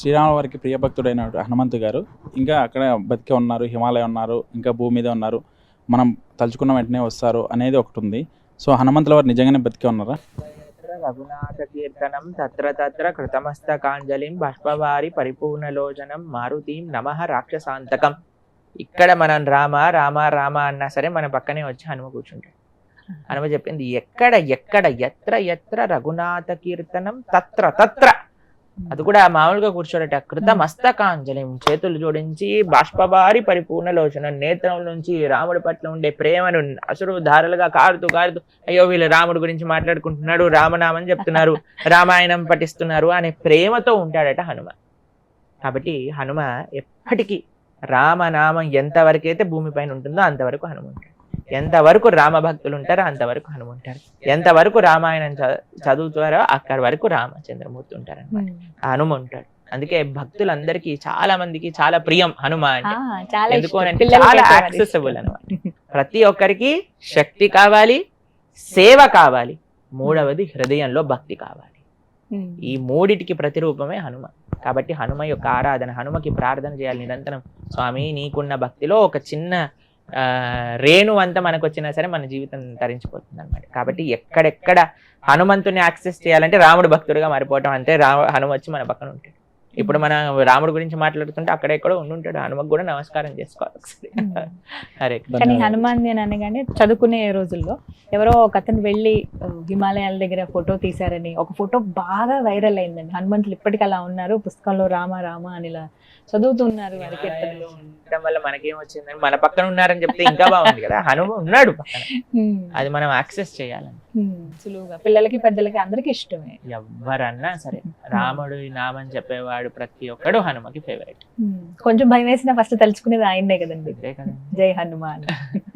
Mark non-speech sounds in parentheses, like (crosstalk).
శ్రీరాముల వారికి ప్రియభక్తుడైన హనుమంతు గారు ఇంకా అక్కడ బతికే ఉన్నారు హిమాలయ ఉన్నారు ఇంకా భూమి మీద ఉన్నారు. మనం తలుచుకున్న వెంటనే వస్తారు అనేది ఒకటి ఉంది. సో హనుమంతుల వారు నిజంగానే బతికే ఉన్నారా? రఘునాథ కీర్తనం తత్ర తత్ర కృతమస్తకాంజలిం బాష్పవారి పరిపూర్ణలోచనం మారుతీం నమః రాక్షసాంతకం. ఇక్కడ మనం రామ రామ రామ అన్నా సరే మన పక్కనే వచ్చి హనుమ కూర్చుంటాడు. హనుమ చెప్పింది ఎక్కడ ఎక్కడ ఎత్ర ఎత్ర రఘునాథ కీర్తనం తత్ర తత్ర. అది కూడా మామూలుగా కూర్చోడట కృతమస్తకాంజలిం చేతులు జోడించి బాష్పవారి పరిపూర్ణ లోచన. నేత్రం నుంచి రాముడి పట్ల ఉండే ప్రేమను అసురు ధారలుగా కారుతూ కారుతూ అయ్యో వీళ్ళు రాముడి గురించి మాట్లాడుకుంటున్నాడు రామనామని చెప్తున్నారు రామాయణం పఠిస్తున్నారు అనే ప్రేమతో ఉంటాడట హనుమ. కాబట్టి హనుమ ఎప్పటికీ రామనామం ఎంతవరకైతే భూమిపైన ఉంటుందో అంతవరకు హనుమ ఉంటాడు ఎంతవరకు రామ భక్తులు ఉంటారో అంతవరకు హనుమ ఉంటారు ఎంతవరకు రామాయణం చదువుతారో అక్కడి వరకు రామచంద్రమూర్తి ఉంటారు హనుమ ఉంటాడు అందుకే భక్తులందరికీ చాలా మందికి చాలా ప్రియం హనుమ అంటే. ఎందుకు. అంటే చాలా యాక్సెసిబుల్. అనమాట ప్రతి ఒక్కరికి శక్తి కావాలి సేవ కావాలి. మూడవది హృదయంలో భక్తి కావాలి. ఈ మూడిటికి ప్రతిరూపమే హనుమ. కాబట్టి హనుమ యొక్క ఆరాధన హనుమకి ప్రార్థన చేయాలి నిరంతరం. స్వామి నీకున్న భక్తిలో ఒక చిన్న రేణు అంతా మనకు వచ్చినా సరే మన జీవితం తరించిపోతుంది అనమాట కాబట్టి ఎక్కడెక్కడ హనుమంతుని యాక్సెస్ చేయాలంటే రాముడు భక్తుడిగా మారిపోవటం అంటే రా హనుమ వచ్చి మన పక్కన ఉంటాడు. ఇప్పుడు మన రాముడు గురించి మాట్లాడుతుంటే అక్కడెక్కడో ఉండుంటాడు హనుమకు కూడా నమస్కారం చేసుకోవాలి ఒకసారి. కానీ. హనుమాన్ అని అనగానే చదువుకునే రోజుల్లో ఎవరో ఒక అతను వెళ్ళి హిమాలయాల దగ్గర ఫోటో తీశారని. ఒక ఫోటో బాగా వైరల్ అయిందండి. హనుమంతులు ఇప్పటికీ అలా ఉన్నారు. పుస్తకంలో రామ రామ అని ఇలా చదువుతున్నారు ఉండడం వల్ల మనకేం వచ్చిందని మన పక్కన ఉన్నారని చెప్తే ఇంకా బాగుంది కదా. హనుమ ఉన్నాడు. అది మనం యాక్సెస్ చేయాలని. సులువుగా. పిల్లలకి పెద్దలకి అందరికి ఇష్టమే. ఎవరన్నా సరే రాముడు ఈ నామని చెప్పేవాడు ప్రతి ఒక్కడు హనుమకి ఫేవరెట్. కొంచెం భయం వేసిన ఫస్ట్ తలుచుకునేది ఆయన్నే కదండి. జై హనుమాన్. (laughs)